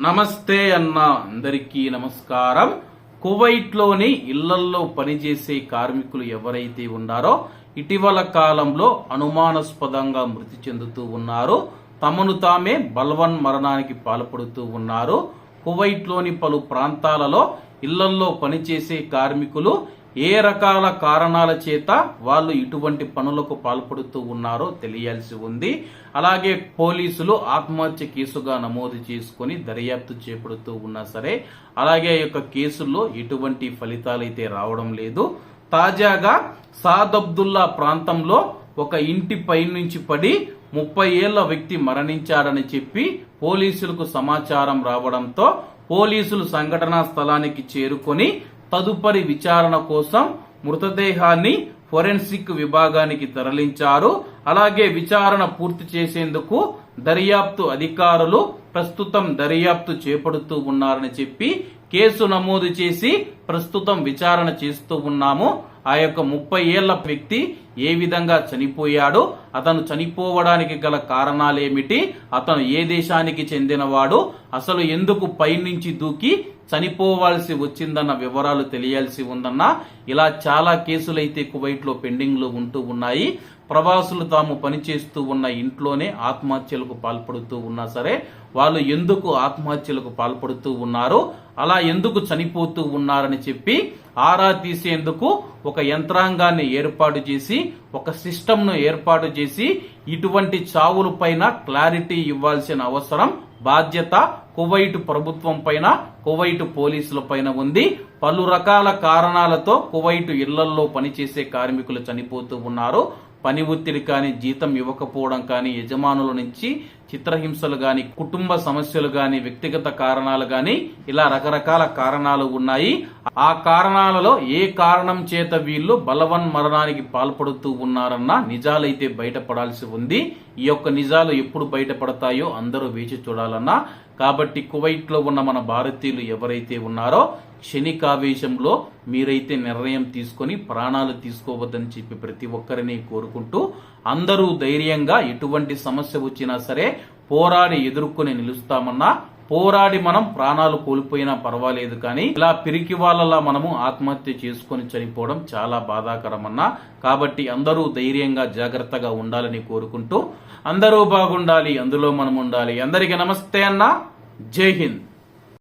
నమస్తే అన్న అందరికీ నమస్కారం. కువైట్లోని ఇళ్ళల్లో పనిచేసే కార్మికులు ఎవరైతే ఉన్నారో ఇటీవల కాలంలో అనుమానాస్పదంగా మృతి చెందుతూ ఉన్నారు. తమను తామే బల్వన్ మరణానికి పాల్పడుతూ ఉన్నారు. కువైట్లోని పలు ప్రాంతాలలో ఇళ్ళల్లో పనిచేసే కార్మికులు ఏ రకాల కారణాల చేత వాళ్ళు ఇటువంటి పనులకు పాల్పడుతూ ఉన్నారో తెలియాల్సి ఉంది. అలాగే పోలీసులు ఆత్మహత్య కేసుగా నమోదు చేసుకొని దర్యాప్తు చేపడుతూ ఉన్నా సరే అలాగే యొక్క కేసుల్లో ఎటువంటి ఫలితాలు అయితే రావడం లేదు. తాజాగా సాదబ్దుల్లా ప్రాంతంలో ఒక ఇంటి పైనుంచి పడి ముప్పై ఏళ్ళ వ్యక్తి మరణించాడని చెప్పి పోలీసులకు సమాచారం రావడంతో పోలీసులు సంఘటనా స్థలానికి చేరుకొని తదుపరి విచారణ కోసం మృతదేహాన్ని ఫోరెన్సిక్ విభాగానికి తరలించారు. అలాగే విచారణ పూర్తి చేసేందుకు దర్యాప్తు అధికారులు ప్రస్తుతం దర్యాప్తు చేపడుతూ ఉన్నారని చెప్పి కేసు నమోదు చేసి ప్రస్తుతం విచారణ చేస్తూ ఉన్నాము. ఆ యొక్క ముప్పై ఏళ్ళ వ్యక్తి ఏ విధంగా చనిపోయాడు అతను చనిపోవడానికి గల కారణాలేమిటి అతను ఏ దేశానికి చెందినవాడు అసలు ఎందుకు పైనుంచి దూకి చనిపోవాల్సి వచ్చిందన్న వివరాలు తెలియాల్సి ఉందన్న ఇలా చాలా కేసులైతే కువైట్లో పెండింగ్లో ఉంటూ ఉన్నాయి. ప్రవాసులు తాము పనిచేస్తూ ఉన్న ఇంట్లోనే ఆత్మహత్యలకు పాల్పడుతూ ఉన్నా సరే వాళ్ళు ఎందుకు ఆత్మహత్యలకు పాల్పడుతూ ఉన్నారు అలా ఎందుకు చనిపోతూ ఉన్నారని చెప్పి ఆరా తీసేందుకు ఒక యంత్రాంగాన్ని ఏర్పాటు చేసి ఒక సిస్టమ్ను ఏర్పాటు చేసి ఇటువంటి చావుల పైన క్లారిటీ ఇవ్వాల్సిన అవసరం బాధ్యత కువైట్ ప్రభుత్వం పైన కువైట్ పోలీసుల పైన ఉంది. పలు రకాల కారణాలతో కువైట్ ఇళ్ళల్లో పనిచేసే కార్మికులు చనిపోతూ ఉన్నారు. పని ఒత్తిడి కానీ జీతం ఇవ్వకపోవడం కానీ యజమానుల నుంచి చిత్రహింసలు గాని కుటుంబ సమస్యలు గాని వ్యక్తిగత కారణాలు గాని ఇలా రకరకాల కారణాలు ఉన్నాయి. ఆ కారణాలలో ఏ కారణం చేత వీళ్ళు బలవన్ మరణానికి పాల్పడుతూ ఉన్నారన్న నిజాలైతే బయటపడాల్సి ఉంది. ఈ యొక్క నిజాలు ఎప్పుడు బయటపడతాయో అందరూ వేచి చూడాలన్నా. కాబట్టి కువైట్లో ఉన్న మన భారతీయులు ఎవరైతే ఉన్నారో క్షణికావేశంలో మీరైతే నిర్ణయం తీసుకొని ప్రాణాలు తీసుకోవద్దని చెప్పి ప్రతి ఒక్కరిని కోరుకుంటూ అందరూ ధైర్యంగా ఎటువంటి సమస్య వచ్చినా సరే పోరాడి ఎదుర్కొని నిలుస్తామన్నా పోరాడి మనం ప్రాణాలు కోల్పోయినా పర్వాలేదు కానీ ఇలా పిరికి వాళ్ళలా మనము ఆత్మహత్య చేసుకొని చనిపోవడం చాలా బాధాకరమన్నా. కాబట్టి అందరూ ధైర్యంగా జాగ్రత్తగా ఉండాలని కోరుకుంటూ అందరూ బాగుండాలి అందులో మనం ఉండాలి. అందరికీ నమస్తే అన్న. జై హింద్.